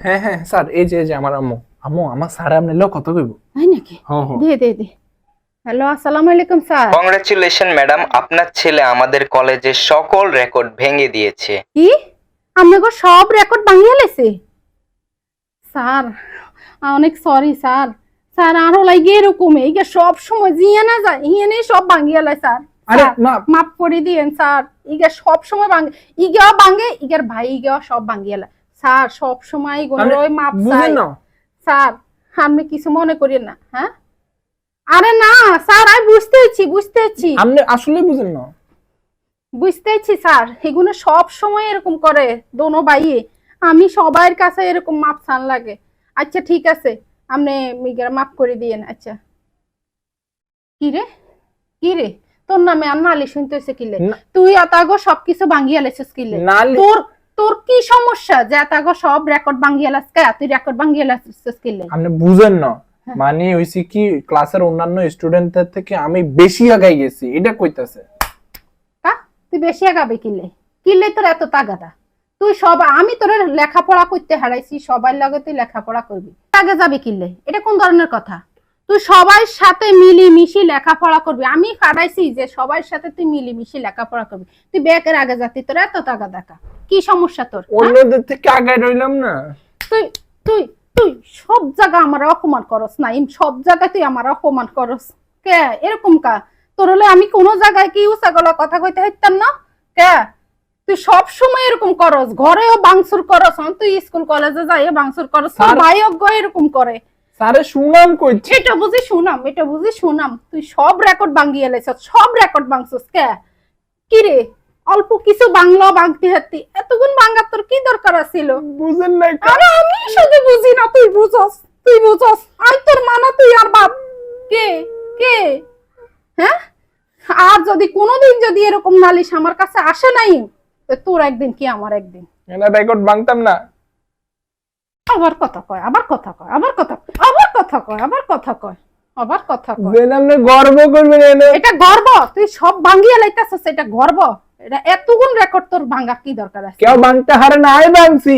হ্যাঁ হ্যাঁ স্যার এই যে এই যে আমার আম্মু। আম্মু আমার স্যার আপনি লো কত কইব? তাই নাকি? হ্যাঁ হ্যাঁ দে দে দে। হ্যালো আসসালামু আলাইকুম স্যার। কংগ্রেচুলেশন ম্যাডাম আপনার ছেলে আমাদের কলেজের সকল রেকর্ড ভেঙে দিয়েছে। কি? আপনাকে সব রেকর্ড ভাঙিয়ে লেছে? স্যার অনেক সরি স্যার। স্যার আরও লাগে এরকম এই যে সব সময় জিয়ে না যায় ইয়ে সব ভাঙিয়ে লাই স্যার। আরে মাফ করে দিয়েন স্যার। ইগে সব সময় ভাঙে ইগেও ভাঙে ইগের ভাই ইগেও সব ভাঙিয়ে লাই স্যার সব সময় গুলোই মাপ চাই স্যার। আপনি কিছু মনে করেন না হ্যাঁ? আরে না স্যার আমি বুঝতেছি বুঝতেছি আপনি আসলে বুঝেন না। বুঝতেছি স্যার। এগুলো সব সময় এরকম করে দোনো ভাইয়ে। আমি সবার কাছে এরকম মাপ সান লাগে। আচ্ছা ঠিক আছে। আপনি মিগের মাপ করে দিয়েন আচ্ছা। কি রে? কি রে? তোর নামে আর নালি শুনতেছে কিলে। তুই অতাগো সবকিছু ভাঙিয়ে লেছিস কিলে তোর তোর কি সমস্যা? যে সব রেকর্ড লাসকে তুই রেকর্ড কিলে আপনি বুঝেন না। হ্যাঁ। মানে হইছে কি ক্লাসের অন্যান্য স্টুডেন্টদের থেকে আমি বেশি আগাই গেছি এটা কইতাছে। কা তুই বেশি আগাবে কিলে কিলে তোর এত তাগাদা। তুই সব আমি তোর লেখাপড়া করতে হারাইছি সবার লগে তুই লেখাপড়া করবি। আগে যাবে কিলে এটা কোন ধরনের কথা? তুই সবার সাথে মিলিমিশি লেখাপড়া করবি। আমি হারাইছি যে সবার সাথে তুই মিলি মিলিমিশি লেখাপড়া করবি। তুই বেকের আগে যাতি তোর এত টাকা দেখা কি সমস্যা তোর হ্যাঁ? অন্যদের থেকে আগাই রইলাম না। তুই তুই তুই সব জায়গা আমার অপমান করস না ইম সব জায়গায় তুই আমার অপমান করস। কে? এরকম কা? তোর হলে আমি কোনো জায়গায় কি উসাগলা কথা কইতে হইতাম না? কে? তুই সব সময় এরকম করস ঘরেও বাংসুর করস তুই স্কুল কলেজে যাই বাংসুর করস তোর স্যার- ভাইও এরকম করে। স্যারে সুনাম কইছে। এটা বুঝি শুনাম এটা বুঝি শুনাম তুই সব রেকর্ড ভাঙিয়ে লেছ সব রেকর্ড ভাঙছস কে? কি রে? অল্প কিছু বাংলা ভাঙতে হাতি। এতগুণ ভাঙার তোর কি দরকার ছিল বুঝেন না আরে আমি শুধু বুঝি না তুই বুঝস তুই বুঝস। আই তোর মানা তুই আর বাপ। কে? কে? হ্যাঁ? আর যদি কোনোদিন যদি এরকম নালিশ আমার কাছে আসে নাই তোর একদিন কি আমার একদিন? এটা রেকর্ড ভাঙতাম না। আবার কথা কয় আবার কথা কয় আবার কথা আবার কথা কয় আবার কথা কয় আবার কথা কয়। গর্ব করবেন এনে। এটা গর্ব তুই সব ভাঙ্গিয়ে লাইতাছস এটা গর্ব। এটা এতগুণ রেকর্ড তোর ভাঙা কি দরকার আছে? কেউ ভাঙতে হারে না আই ভাঙছি।